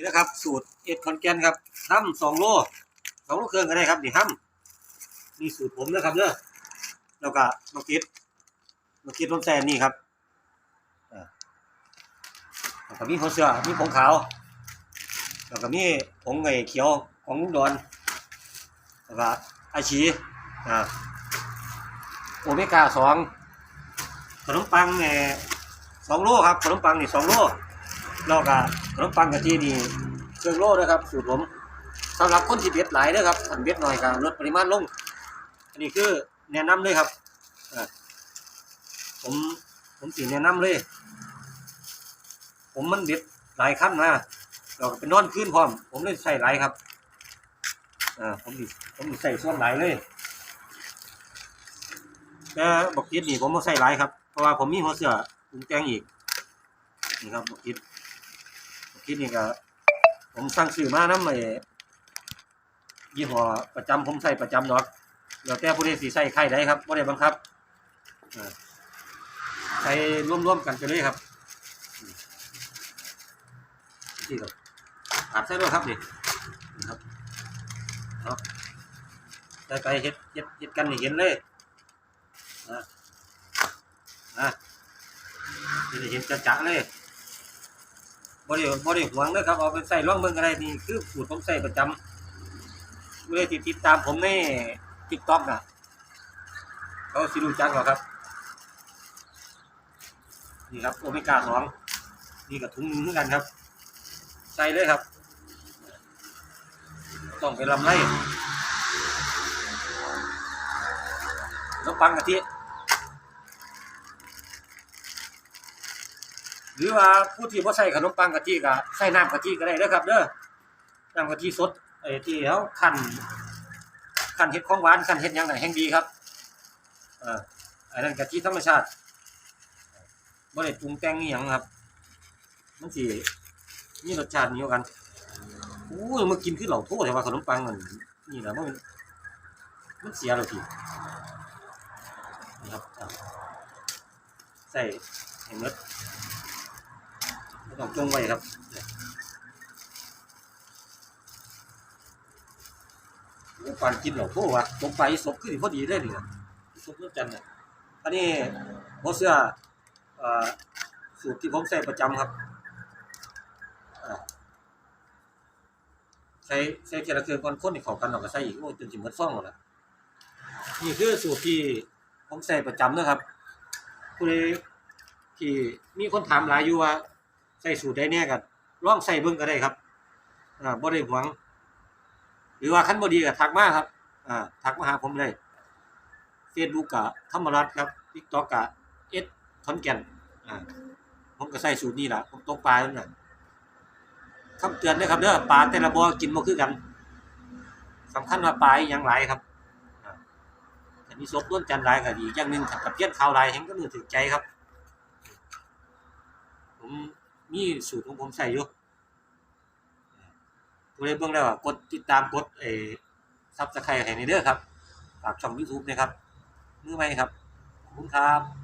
นี่นะครับ สูตรเอ็ดคอนแกนครับห้ำสองโลสองโลเครื่องก็ได้ครับนี่ห้ำนี่สูตรผมนะครับเด้อแล้วก็มาคิดมาคิดรมแซนนี่ครับแล้วก็มีหัวเสือมีผงขาวแล้วก็มีผงไอ้เขียวของลุงดอนแล้วก็อชีอ่าโอเมก้าสองขนมปังเนี่ยสองโลครับขนมปังนี่สองโล แล้วก็ขนมปังกะทินี่เครื่องโล่นะครับสูตรผมสำหรับคนที่เบ็ดหลายนะครับอันเบ็ดหน่อยก็ลดปริมาณลง อันนี้คือแนะนำเลยครับผมผมสิแนะนำเลย ผมมันเบ็ดหลายขั้นนะเราเป็นนอนขึ้นพร้อม ผมเลยใส่หลายครับอ่าผมดิผมสิใส่ส่วนหลายเลยแต่บอกยิดนี่ผมมาใส่หลายครับเพราะว่าผมมีหัวเสือปรุงแต่งอีกนี่ครับบอกยิด คิดนี่ก็ผมสั่งซื้อมาน้ำไอ้ยี่ห้อประจำผมใส่ประจำเนาะแล้วแต่ผู้ใดสิใส่ไข่ได้ครับบ่ได้บังคับเออใส่ร่วมๆกันไปเลยครับนี่ครับอาบใส่ด้วยครับนี่ครับเนาะใส่ไปเฮ็ดเฮ็ดเฮ็ดกันเห็นเลยอะอะนี่เห็นจะๆเลย บริบริหวงนะครับเอาไปใส่ร่องเมืองอะไรนี่คือสูตรผมใส่ประจำเมื่อที่ติดตามผมในทิกต็อกนะเขาสิรู้จักหรอครับ นี่ครับโอเมก้าสองนี่กับถุงนึงเหมือนกันครับ ใส่เลยครับ ต้องไปลำไรแล้วปังกะทิ หรือว่าผู้ที่บ่ใส่ขนมปังกะทิก็ใส่น้ำกะทิก็ได้เด้อครับ เด้อน้ำกะทิสดไอ้ที่เขาคั้นคั้นเฮ็ดของหวานคั้นเฮ็ดหยังไงแห่งดีครับเอ่ออันนั้นกะทิธรรมชาติบ่ได้ปรุงแต่งอีหยังครับ มันสิมีรสชาติเหนียวกันโอ้ยมากินคือเหล่าโทษแต่ว่าขนมปังมันนี่นะมันมันเสียแล้วทีนี่ครับใส่ให้หม ต้องจงไว้ครับโอ้ปานกินเหล่าโทว่ะตกไปศพขึ้นพอดีได้เลยศพเรื่องจันทร์เนี่ยอันนี้โมเสื้ออสูตรที่ผมใส่ประจำครับใส่ใส่เทีละเครื่องก่อนคนที่เข้ากันเราก็ใส่อีกโอ้จนจิหมดซ่องหมดแล้วนี่คือสูตรที่ผมใส่ประจำนะครับผู้ใดที่มีคนถามหลายอยู่ว่า ใส่สูตรได้แน่กันลองใส่เบิ่งก็ได้ครับ อ่าบ่ได้หวง หรือว่าคันบดีก็ทักมาครับ อ่าทักมาหาผมได้ Facebook ก็ธรรมรัตครับ TikTok ก็เอสขอนแก่นอ่าผมก็ใส่สูตรนี้ล่ะผมตกปลาแล้วน่ะคำเตือนนะครับเด้อปลาแต่ละบ่อกินบ่คือกันสำคัญว่าปลาอีหยังหลายครับอ่าถ้ามีศพล้วนจันทร์หลายก็ดีอย่างหนึงถ้ากับเพี้ยนข่าวหลายแฮงก็มือถึกใจครับผม มีสูตรของผมใส่อยู่ตัวเลขเบื้องแล้วกดติดตามกดเอซับสไครต์ให้ในเด้อครับฝากช่อง YouTube นะครับมือใหม่ครับขอบคุณครับ